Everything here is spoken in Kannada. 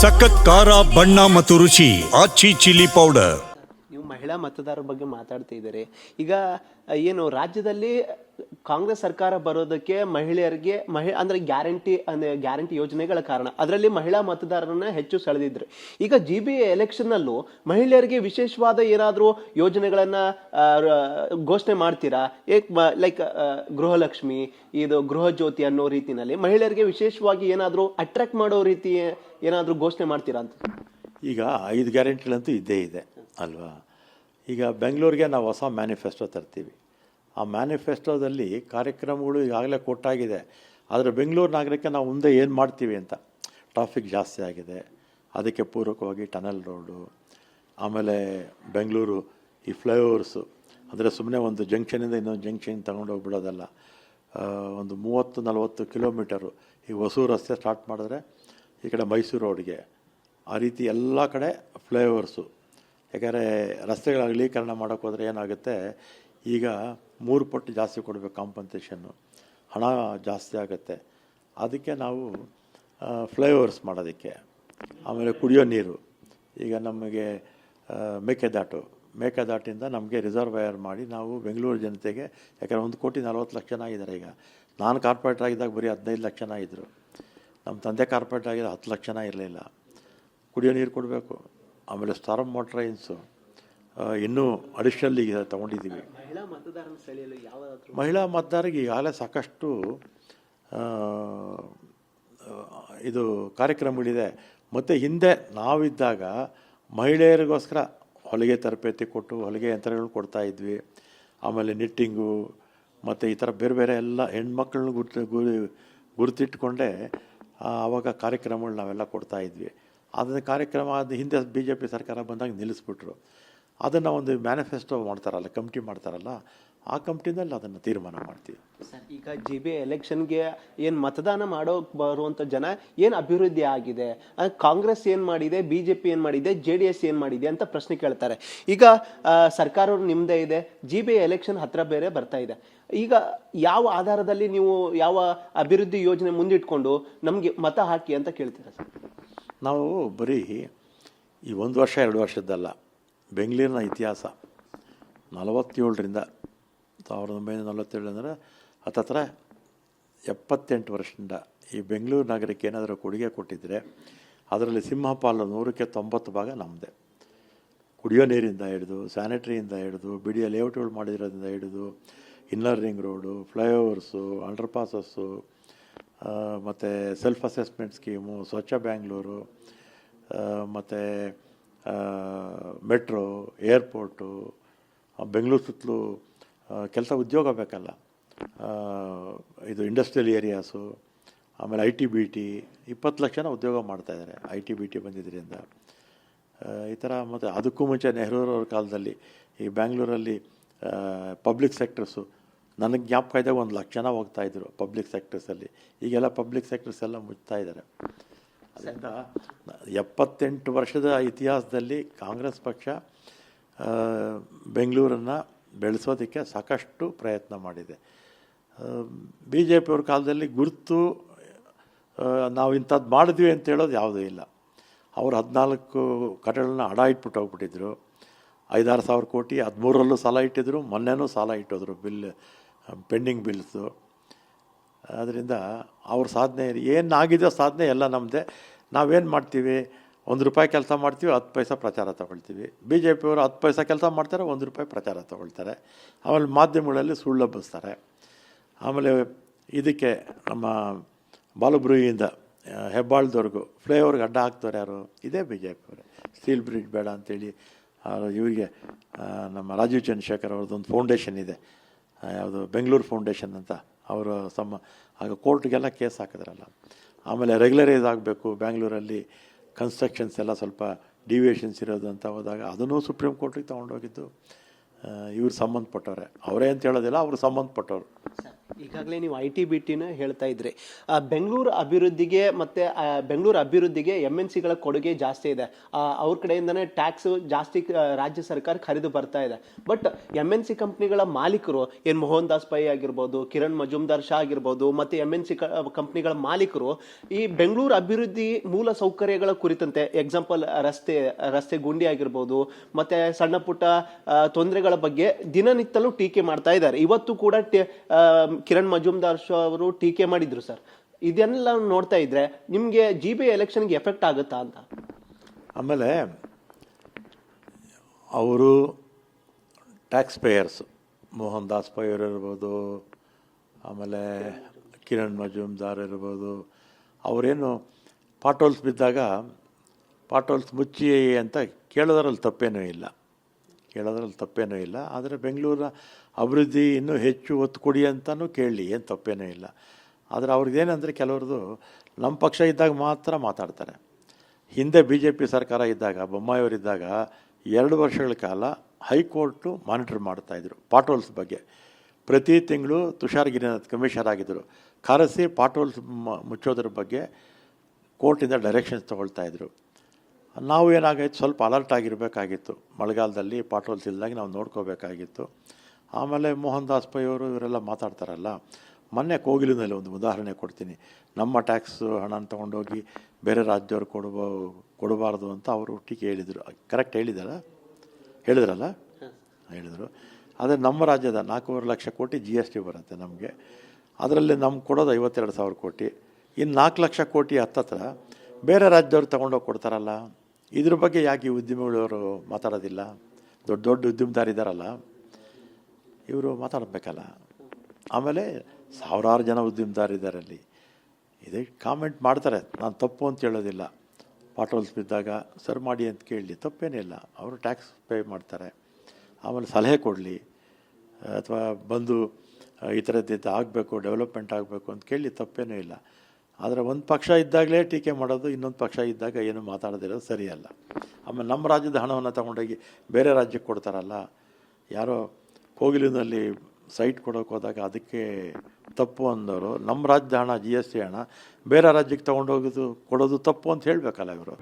ಸಖತ್ ಖಾರ, ಬಣ್ಣ ಮತ್ತು ರುಚಿ ಆಚಿ ಚಿಲ್ಲಿ ಪೌಡರ್. ನೀವು ಮಹಿಳಾ ಮತದಾರರ ಬಗ್ಗೆ ಮಾತಾಡ್ತಾ ಇದ್ದಾರೆ. ಈಗ ಏನು ರಾಜ್ಯದಲ್ಲಿ ಕಾಂಗ್ರೆಸ್ ಸರ್ಕಾರ ಬರೋದಕ್ಕೆ ಮಹಿಳೆಯರಿಗೆ ಮಹಿ, ಅಂದ್ರೆ ಗ್ಯಾರಂಟಿ ಅಂದ್ರೆ ಗ್ಯಾರಂಟಿ ಯೋಜನೆಗಳ ಕಾರಣ. ಅದರಲ್ಲಿ ಮಹಿಳಾ ಮತದಾರರನ್ನ ಹೆಚ್ಚು ಸೆಳೆದಿದ್ರು. ಈಗ ಜಿ ಬಿ ಎಲೆಕ್ಷನ್ ಅಲ್ಲೂ ಮಹಿಳೆಯರಿಗೆ ವಿಶೇಷವಾದ ಏನಾದರೂ ಯೋಜನೆಗಳನ್ನ ಘೋಷಣೆ ಮಾಡ್ತೀರಾ? ಏಕ್ ಲೈಕ್ ಗೃಹಲಕ್ಷ್ಮಿ, ಇದು ಗೃಹ ಜ್ಯೋತಿ ಅನ್ನೋ ರೀತಿನಲ್ಲಿ ಮಹಿಳೆಯರಿಗೆ ವಿಶೇಷವಾಗಿ ಏನಾದರೂ ಅಟ್ರಾಕ್ಟ್ ಮಾಡೋ ರೀತಿ ಏನಾದರೂ ಘೋಷಣೆ ಮಾಡ್ತೀರಾ ಅಂತ? ಈಗ ಐದು ಗ್ಯಾರಂಟಿಗಳಂತೂ ಇದ್ದೇ ಇದೆ, ಅಲ್ವಾ? ಈಗ ಬೆಂಗಳೂರಿಗೆ ನಾವು ಹೊಸ ಮ್ಯಾನಿಫೆಸ್ಟೋ ತರ್ತೀವಿ. ಆ ಮ್ಯಾನಿಫೆಸ್ಟೋದಲ್ಲಿ ಕಾರ್ಯಕ್ರಮಗಳು ಈಗಾಗಲೇ ಕೊಟ್ಟಾಗಿದೆ. ಆದರೆ ಬೆಂಗಳೂರು ನಗರಕ್ಕೆ ನಾವು ಮುಂದೆ ಏನು ಮಾಡ್ತೀವಿ ಅಂತ? ಟ್ರಾಫಿಕ್ ಜಾಸ್ತಿ ಆಗಿದೆ. ಅದಕ್ಕೆ ಪೂರಕವಾಗಿ ಟನಲ್ ರೋಡು ಆಮೇಲೆ ಬೆಂಗಳೂರು ಈ ಫ್ಲೈಓವರ್ಸು ಅಂದರೆ ಸುಮ್ಮನೆ ಒಂದು ಜಂಕ್ಷನಿಂದ ಇನ್ನೊಂದು ಜಂಕ್ಷನ್ ತಗೊಂಡು ಹೋಗ್ಬಿಡೋದಲ್ಲ. ಆ, ಒಂದು ಮೂವತ್ತು ನಲವತ್ತು ಕಿಲೋಮೀಟರು ಈ ಹೊಸೂರು ರಸ್ತೆ ಸ್ಟಾರ್ಟ್ ಮಾಡಿದ್ರೆ ಈ ಕಡೆ ಮೈಸೂರು ರೋಡ್ಗೆ. ಆ ರೀತಿ ಎಲ್ಲ ಕಡೆ ಫ್ಲೈಓವರ್ಸು ಯಾಕಂದರೆ ರಸ್ತೆಗಳ ಅಗಲೀಕರಣ ಮಾಡೋಕ್ಕೋದ್ರೆ ಏನಾಗುತ್ತೆ? ಈಗ ಮೂರು ಪಟ್ಟು ಜಾಸ್ತಿ ಕೊಡಬೇಕು ಕಾಂಪನ್ಸೇಷನ್ನು ಹಣ ಜಾಸ್ತಿ ಆಗುತ್ತೆ. ಅದಕ್ಕೆ ನಾವು ಫ್ಲೈಓವರ್ಸ್ ಮಾಡೋದಕ್ಕೆ. ಆಮೇಲೆ ಕುಡಿಯೋ ನೀರು. ಈಗ ನಮಗೆ ಮೇಕೆದಾಟು. ಮೇಕೆದಾಟಿಂದ ನಮಗೆ ರಿಸರ್ವಯರ್ ಮಾಡಿ ನಾವು ಬೆಂಗಳೂರು ಜನತೆಗೆ, ಯಾಕಂದರೆ ಒಂದು ಕೋಟಿ ನಲ್ವತ್ತು ಲಕ್ಷ ಜನ ಇದ್ದಾರೆ ಈಗ. ನಾನು ಕಾರ್ಪೊರೇಟರ್ ಆಗಿದ್ದಾಗ ಬರೀ ಹದಿನೈದು ಲಕ್ಷ ಜನ ಇದ್ದರು ನಮ್ಮ ತಂದೆ ಕಾರ್ಪೊರೇಟರ್ ಆಗಿದ್ದ ಹತ್ತು ಲಕ್ಷ ಜನ ಇರಲಿಲ್ಲ. ಕುಡಿಯೋ ನೀರು ಕೊಡಬೇಕು. ಆಮೇಲೆ ಸ್ಟಾರ್ ವಾಟ್ರೈನ್ಸು ಇನ್ನೂ ಅಡಿಷನಲ್ ಈಗ ತೊಗೊಂಡಿದ್ದೀವಿ. ಮಹಿಳಾ ಮತದಾರರಿಗೆ ಈಗಾಗಲೇ ಸಾಕಷ್ಟು ಇದು ಕಾರ್ಯಕ್ರಮಗಳಿದೆ. ಮತ್ತು ಹಿಂದೆ ನಾವಿದ್ದಾಗ ಮಹಿಳೆಯರಿಗೋಸ್ಕರ ಹೊಲಿಗೆ ತರಬೇತಿ ಕೊಟ್ಟು ಹೊಲಿಗೆ ಯಂತ್ರಗಳು ಕೊಡ್ತಾ ಇದ್ವಿ. ಆಮೇಲೆ ನಿಟ್ಟಿಂಗು ಮತ್ತು ಈ ಥರ ಬೇರೆ ಬೇರೆ ಎಲ್ಲ ಹೆಣ್ಮಕ್ಳನ್ನ ಗುರ್ತು ಗುರಿ ಗುರುತಿಟ್ಕೊಂಡೇ ಆವಾಗ ಕಾರ್ಯಕ್ರಮಗಳು ನಾವೆಲ್ಲ ಕೊಡ್ತಾ ಇದ್ವಿ. ಅದನ್ನು ಕಾರ್ಯಕ್ರಮ ಅದು ಹಿಂದೆ ಬಿ ಜೆ ಪಿ ಸರ್ಕಾರ ಬಂದಾಗ ನಿಲ್ಲಿಸ್ಬಿಟ್ರು. ಅದನ್ನು ಒಂದು ಮ್ಯಾನಿಫೆಸ್ಟೋ ಮಾಡ್ತಾರಲ್ಲ ಕಮಿಟಿ ಮಾಡ್ತಾರಲ್ಲ ಆ ಕಮಿಟಿನಲ್ಲಿ ಅದನ್ನು ತೀರ್ಮಾನ ಮಾಡ್ತೀವಿ. ಸರ್ ಈಗ ಜಿ ಬಿ ಎಲೆಕ್ಷನ್ಗೆ ಏನು ಮತದಾನ ಮಾಡೋಕೆ ಬರುವಂಥ ಜನ ಏನು ಅಭಿವೃದ್ಧಿ ಆಗಿದೆ? ಕಾಂಗ್ರೆಸ್ ಏನು ಮಾಡಿದೆ? ಬಿ ಜೆ ಪಿ ಏನು ಮಾಡಿದೆ? ಜೆ ಡಿ ಎಸ್ ಏನು ಮಾಡಿದೆ ಅಂತ ಪ್ರಶ್ನೆ ಕೇಳ್ತಾರೆ. ಈಗ ಸರ್ಕಾರ ನಿಮ್ಮದೇ ಇದೆ ಜಿ ಬಿ ಎಲೆಕ್ಷನ್ ಹತ್ರ ಬೇರೆ ಬರ್ತಾ ಇದೆ. ಈಗ ಯಾವ ಆಧಾರದಲ್ಲಿ ನೀವು ಯಾವ ಅಭಿವೃದ್ಧಿ ಯೋಜನೆ ಮುಂದಿಟ್ಕೊಂಡು ನಮಗೆ ಮತ ಹಾಕಿ ಅಂತ ಕೇಳ್ತೀರಾ ಸರ್? ನಾವು ಬರೀ ಈ ಒಂದು ವರ್ಷ ಎರಡು ವರ್ಷದ್ದಲ್ಲ. ಬೆಂಗಳೂರಿನ ಇತಿಹಾಸ. ನಲವತ್ತೇಳರಿಂದ ಸಾವಿರದ ಒಂಬೈನೂರ ನಲವತ್ತೇಳು ಅಂದರೆ ಹತ್ತತ್ರ ಎಪ್ಪತ್ತೆಂಟು ವರ್ಷದಿಂದ ಈ ಬೆಂಗಳೂರು ನಗರಕ್ಕೆ ಏನಾದರೂ ಕೊಡುಗೆ ಕೊಟ್ಟಿದ್ದರೆ ಅದರಲ್ಲಿ ಸಿಂಹಪಾಲು ನೂರಕ್ಕೆ ತೊಂಬತ್ತು ಭಾಗ ನಮ್ಮದೇ ಕುಡಿಯೋ ನೀರಿಂದ ಹಿಡಿದು, ಸ್ಯಾನಿಟ್ರಿಯಿಂದ ಹಿಡಿದು, ಬಿಡಿಯ ಲೇಔಟ್ಗಳು ಮಾಡಿರೋದ್ರಿಂದ ಹಿಡಿದು, inner ring road, flyovers underpasses ಮತ್ತು self assessment scheme, Swachh Bangalore ಮತ್ತು ಮೆಟ್ರೋ, ಏರ್ಪೋರ್ಟು ಬೆಂಗಳೂರು ಸುತ್ತಲೂ ಕೆಲಸ ಉದ್ಯೋಗ ಬೇಕಲ್ಲ. ಇದು ಇಂಡಸ್ಟ್ರಿಯಲ್ ಏರಿಯಾಸು, ಆಮೇಲೆ ಐ ಟಿ ಬಿ ಟಿ, ಇಪ್ಪತ್ತು ಲಕ್ಷ ಜನ ಉದ್ಯೋಗ ಮಾಡ್ತಾಯಿದ್ದಾರೆ ಐ ಟಿ ಬಿ ಟಿ ಬಂದಿದ್ದರಿಂದ ಈ ಥರ ಮತ್ತು ಅದಕ್ಕೂ ಮುಂಚೆ ನೆಹರೂರವ್ರ ಕಾಲದಲ್ಲಿ ಈ ಬ್ಯಾಂಗ್ಳೂರಲ್ಲಿ ಪಬ್ಲಿಕ್ ಸೆಕ್ಟರ್ಸು, ನನಗೆ ಜ್ಞಾಪಕ ಇದ್ದಾಗ ಒಂದು ಲಕ್ಷ ಜನ ಹೋಗ್ತಾ ಇದ್ರು ಪಬ್ಲಿಕ್ ಸೆಕ್ಟರ್ಸಲ್ಲಿ. ಈಗೆಲ್ಲ ಪಬ್ಲಿಕ್ ಸೆಕ್ಟರ್ಸ್ ಎಲ್ಲ ಮುಚ್ತಾ ಇದ್ದಾರೆ ಎಪ್ಪತ್ತೆಂಟು ವರ್ಷದ ಇತಿಹಾಸದಲ್ಲಿ ಕಾಂಗ್ರೆಸ್ ಪಕ್ಷ ಬೆಂಗಳೂರನ್ನು ಬೆಳೆಸೋದಕ್ಕೆ ಸಾಕಷ್ಟು ಪ್ರಯತ್ನ ಮಾಡಿದೆ. ಬಿ ಜೆ ಪಿಯವ್ರ ಕಾಲದಲ್ಲಿ ಗುರುತು ನಾವು ಇಂಥದ್ದು ಮಾಡಿದ್ವಿ ಅಂತ ಹೇಳೋದು ಯಾವುದೂ ಇಲ್ಲ. ಅವರು ಹದಿನಾಲ್ಕು ಕಟ್ಟಡಗಳನ್ನ ಅಡ ಇಟ್ಬಿಟ್ಟು ಹೋಗ್ಬಿಟ್ಟಿದ್ರು. ಐದಾರು ಸಾವಿರ ಕೋಟಿ, ಹದಿಮೂರರಲ್ಲೂ ಸಾಲ ಇಟ್ಟಿದ್ರು, ಮೊನ್ನೆನೂ ಸಾಲ ಇಟ್ಟಿದ್ರು ಬಿಲ್ ಪೆಂಡಿಂಗ್ ಬಿಲ್ಸು. ಅದರಿಂದ ಅವ್ರ ಸಾಧನೆ ಏನಾಗಿದೆಯೋ ಸಾಧನೆ ಎಲ್ಲ ನಮ್ಮದೇ ನಾವೇನು ಮಾಡ್ತೀವಿ? ಒಂದು ರೂಪಾಯಿ ಕೆಲಸ ಮಾಡ್ತೀವಿ, ಹತ್ತು ಪೈಸೆ ಪ್ರಚಾರ ತಗೊಳ್ತೀವಿ. ಬಿ ಜೆ ಪಿಯವರು ಹತ್ತು ಪೈಸಾ ಕೆಲಸ ಮಾಡ್ತಾರೆ, ಒಂದು ರೂಪಾಯಿ ಪ್ರಚಾರ ತಗೊಳ್ತಾರೆ. ಆಮೇಲೆ ಮಾಧ್ಯಮಗಳಲ್ಲಿ ಸುಳ್ಳು ಹಬ್ಬಿಸ್ತಾರೆ. ಆಮೇಲೆ ಇದಕ್ಕೆ ನಮ್ಮ ಬಾಲಬ್ರೂಹಿಯಿಂದ ಹೆಬ್ಬಾಳ್ದವ್ರಿಗೂ ಫ್ಲೈಓವರ್ಗೆ ಅಡ್ಡ ಹಾಕ್ತಾರೆ ಯಾರು? ಇದೇ ಬಿ ಜೆ ಪಿಯವರೇ ಸ್ಟೀಲ್ ಬ್ರಿಡ್ಜ್ ಬೇಡ ಅಂತೇಳಿ ಇವರಿಗೆ ನಮ್ಮ ರಾಜೀವ್ ಚಂದ್ರಶೇಖರ್ ಅವ್ರದ್ದೊಂದು ಫೌಂಡೇಶನ್ ಇದೆ. ಯಾವುದು? ಬೆಂಗಳೂರು ಫೌಂಡೇಶನ್ ಅಂತ. ಅವರು ಸಮ ಆಗ ಕೋರ್ಟ್ಗೆಲ್ಲ ಕೇಸ್ ಹಾಕಿದ್ರಲ್ಲ. ಆಮೇಲೆ ರೆಗ್ಯುಲರೈಸ್ ಆಗಬೇಕು, ಬ್ಯಾಂಗ್ಳೂರಲ್ಲಿ ಕನ್ಸ್ಟ್ರಕ್ಷನ್ಸ್ ಎಲ್ಲ ಸ್ವಲ್ಪ ಡಿವಿಯೇಷನ್ಸ್ ಇರೋದು ಅಂತ ಹೋದಾಗ ಅದನ್ನು ಸುಪ್ರೀಂ ಕೋರ್ಟಿಗೆ ತೊಗೊಂಡೋಗಿದ್ದು ಇವ್ರು ಸಂಬಂಧಪಟ್ಟವ್ರೆ. ಅವರೇ ಅಂತ ಹೇಳೋದಿಲ್ಲ, ಅವ್ರು ಸಂಬಂಧಪಟ್ಟವ್ರು. ಈಗಾಗಲೇ ನೀವು ಐ ಟಿ ಬಿ ಟಿನ ಹೇಳ್ತಾ ಇದ್ರಿ. ಬೆಂಗಳೂರು ಅಭಿವೃದ್ಧಿಗೆ ಮತ್ತೆ ಬೆಂಗಳೂರು ಅಭಿವೃದ್ಧಿಗೆ ಎಂ ಎನ್ ಸಿಗಳ ಕೊಡುಗೆ ಜಾಸ್ತಿ ಇದೆ. ಅವ್ರ ಕಡೆಯಿಂದನೇ ಟ್ಯಾಕ್ಸ್ ಜಾಸ್ತಿ ರಾಜ್ಯ ಸರ್ಕಾರ ಖರೀದು ಬರ್ತಾ ಇದೆ. ಬಟ್ ಎಂ ಎನ್ ಸಿ ಕಂಪ್ನಿಗಳ ಮಾಲೀಕರು, ಏನ್ ಮೋಹನ್ ದಾಸ್ ಪೈ ಆಗಿರ್ಬೋದು, ಕಿರಣ್ ಮಜುಮ್ದಾರ್ ಶಾ ಆಗಿರ್ಬೋದು, ಮತ್ತೆ ಎಂ ಎನ್ ಸಿ ಕಂಪ್ನಿಗಳ ಮಾಲೀಕರು, ಈ ಬೆಂಗಳೂರು ಅಭಿವೃದ್ಧಿ ಮೂಲ ಸೌಕರ್ಯಗಳ ಕುರಿತಂತೆ ಎಕ್ಸಾಂಪಲ್ ರಸ್ತೆ ರಸ್ತೆ ಗುಂಡಿ ಆಗಿರ್ಬೋದು, ಮತ್ತೆ ಸಣ್ಣ ಪುಟ್ಟ ತೊಂದರೆಗಳ ಬಗ್ಗೆ ದಿನನಿತ್ಯಲೂ ಟೀಕೆ ಮಾಡ್ತಾ ಇದ್ದಾರೆ. ಇವತ್ತು ಕೂಡ ಕಿರಣ್ ಮಜುಮ್ದಾರ್ ಶೋ ಅವರು ಟೀಕೆ ಮಾಡಿದ್ರು, ಸರ್. ಇದನ್ನೆಲ್ಲ ನೋಡ್ತಾ ಇದ್ರೆ ನಿಮ್ಗೆ ಜಿ ಬಿ ಎಲೆಕ್ಷನ್ಗೆ ಎಫೆಕ್ಟ್ ಆಗುತ್ತಾ ಅಂತ? ಆಮೇಲೆ ಅವರು ಟ್ಯಾಕ್ಸ್ ಪೇಯರ್ಸ್ ಮೋಹನ್ ದಾಸ್ ಅವರು ಇರ್ಬೋದು, ಆಮೇಲೆ ಕಿರಣ್ ಮಜುಮ್ದಾರ್ ಇರ್ಬೋದು, ಅವರೇನು ಪಾಟೋಲ್ಸ್ ಬಿದ್ದಾಗ ಪಾಟೋಲ್ಸ್ ಮುಚ್ಚಿ ಅಂತ ಕೇಳೋದ್ರಲ್ಲಿ ತಪ್ಪೇನೂ ಇಲ್ಲ. ಕೇಳೋದ್ರಲ್ಲಿ ತಪ್ಪೇನೂ ಇಲ್ಲ. ಆದರೆ ಬೆಂಗಳೂರಿನ ಅಭಿವೃದ್ಧಿ ಇನ್ನೂ ಹೆಚ್ಚು ಒತ್ತು ಕೊಡಿ ಅಂತಲೂ ಕೇಳಲಿ ಏನು ತಪ್ಪೇನೂ ಇಲ್ಲ. ಆದರೆ ಅವ್ರಿಗೇನಂದರೆ ಕೆಲವ್ರದ್ದು ನಮ್ಮ ಪಕ್ಷ ಇದ್ದಾಗ ಮಾತ್ರ ಮಾತಾಡ್ತಾರೆ. ಹಿಂದೆ ಬಿ ಜೆ ಪಿ ಸರ್ಕಾರ ಇದ್ದಾಗ ಬೊಮ್ಮಾಯಿಯವರಿದ್ದಾಗ ಎರಡು ವರ್ಷಗಳ ಕಾಲ ಹೈಕೋರ್ಟು ಮಾನಿಟರ್ ಮಾಡ್ತಾಯಿದ್ರು ಪಾಟೋಲ್ಸ್ ಬಗ್ಗೆ. ಪ್ರತಿ ತಿಂಗಳು ತುಷಾರ್ ಗಿರಿನಾಥ್ ಕಮಿಷನರ್ ಆಗಿದ್ದರು ಕರೆಸಿ ಪಾಟೋಲ್ಸ್ ಮುಚ್ಚೋದ್ರ ಬಗ್ಗೆ ಕೋರ್ಟಿಂದ ಡೈರೆಕ್ಷನ್ಸ್ ತೊಗೊಳ್ತಾ ಇದ್ರು. ನಾವು ಏನಾಗೈತೆ ಸ್ವಲ್ಪ ಅಲರ್ಟ್ ಆಗಿರಬೇಕಾಗಿತ್ತು. ಮಳೆಗಾಲದಲ್ಲಿ ಪಾಟ್ರೋಲ್ ಇಲ್ದಾಗ ನಾವು ನೋಡ್ಕೋಬೇಕಾಗಿತ್ತು. ಆಮೇಲೆ ಮೋಹನ್ ದಾಸ್ ಪೈ ಅವರು ಇವರೆಲ್ಲ ಮಾತಾಡ್ತಾರಲ್ಲ, ಮೊನ್ನೆ ಕೋಗಿಲಿನಲ್ಲಿ ಒಂದು ಉದಾಹರಣೆ ಕೊಡ್ತೀನಿ. ನಮ್ಮ ಟ್ಯಾಕ್ಸ್ ಹಣನ ತೊಗೊಂಡೋಗಿ ಬೇರೆ ರಾಜ್ಯವ್ರು ಕೊಡಬೋ ಕೊಡಬಾರ್ದು ಅಂತ ಅವರು ಒಟ್ಟಿಗೆ ಹೇಳಿದರು. ಕರೆಕ್ಟ್ ಹೇಳಿದಾರ? ಹೇಳಿದ್ರಲ್ಲ? ಹೇಳಿದರು. ಆದರೆ ನಮ್ಮ ರಾಜ್ಯದ ನಾಲ್ಕೂವರೆ ಲಕ್ಷ ಕೋಟಿ ಜಿ ಎಸ್ ಟಿ ಬರುತ್ತೆ ನಮಗೆ. ಅದರಲ್ಲಿ ನಮ್ಗೆ ಕೊಡೋದು ಐವತ್ತೆರಡು ಸಾವಿರ ಕೋಟಿ. ಇನ್ನು ನಾಲ್ಕು ಲಕ್ಷ ಕೋಟಿ ಹತ್ತತ್ರ ಬೇರೆ ರಾಜ್ಯದವ್ರು ತೊಗೊಂಡೋಗಿ ಕೊಡ್ತಾರಲ್ಲ? ಇದ್ರ ಬಗ್ಗೆ ಯಾಕೆ ಈ ಉದ್ಯಮಿಗಳವರು ಮಾತಾಡೋದಿಲ್ಲ? ದೊಡ್ಡ ದೊಡ್ಡ ಉದ್ಯಮದಾರಿದ್ದಾರಲ್ಲ ಇವರು ಮಾತಾಡಬೇಕಲ್ಲ. ಆಮೇಲೆ ಸಾವಿರಾರು ಜನ ಉದ್ಯಮದಾರಿದ್ದಾರೆ ಅಲ್ಲಿ. ಇದೇ ಕಾಮೆಂಟ್ ಮಾಡ್ತಾರೆ. ನಾನು ತಪ್ಪು ಅಂತ ಹೇಳೋದಿಲ್ಲ. ಪಾಟ್ರೋಲ್ಸ್ ಬಿದ್ದಾಗ ಸರ್ ಮಾಡಿ ಅಂತ ಕೇಳಲಿ ತಪ್ಪೇನಿಲ್ಲ ಅವರು ಟ್ಯಾಕ್ಸ್ ಪೇ ಮಾಡ್ತಾರೆ. ಆಮೇಲೆ ಸಲಹೆ ಕೊಡಲಿ. ಅಥವಾ ಬಂದು, ಈ ಥರದ್ದು ಆಗಬೇಕು ಡೆವಲಪ್ಮೆಂಟ್ ಆಗಬೇಕು ಅಂತ ಕೇಳಿ ತಪ್ಪೇನೂ ಇಲ್ಲ. ಆದರೆ ಒಂದು ಪಕ್ಷ ಇದ್ದಾಗಲೇ ಟೀಕೆ ಮಾಡೋದು, ಇನ್ನೊಂದು ಪಕ್ಷ ಇದ್ದಾಗ ಏನು ಮಾತಾಡದಿರೋದು ಸರಿಯಲ್ಲ. ಆಮೇಲೆ ನಮ್ಮ ರಾಜ್ಯದ ಹಣವನ್ನು ತಗೊಂಡೋಗಿ ಬೇರೆ ರಾಜ್ಯಕ್ಕೆ ಕೊಡ್ತಾರಲ್ಲ, ಯಾರೋ ಕೋಗಿಲಿನಲ್ಲಿ ಸೈಟ್ ಕೊಡೋಕೆ ಹೋದಾಗ ಅದಕ್ಕೆ ತಪ್ಪು ಅಂದವರು, ನಮ್ಮ ರಾಜ್ಯದ ಹಣ ಜಿ ಎಸ್ ಟಿ ಹಣ ಬೇರೆ ರಾಜ್ಯಕ್ಕೆ ತೊಗೊಂಡೋಗೋದು ಕೊಡೋದು ತಪ್ಪು ಅಂತ ಹೇಳಬೇಕಲ್ಲ ಇವರು.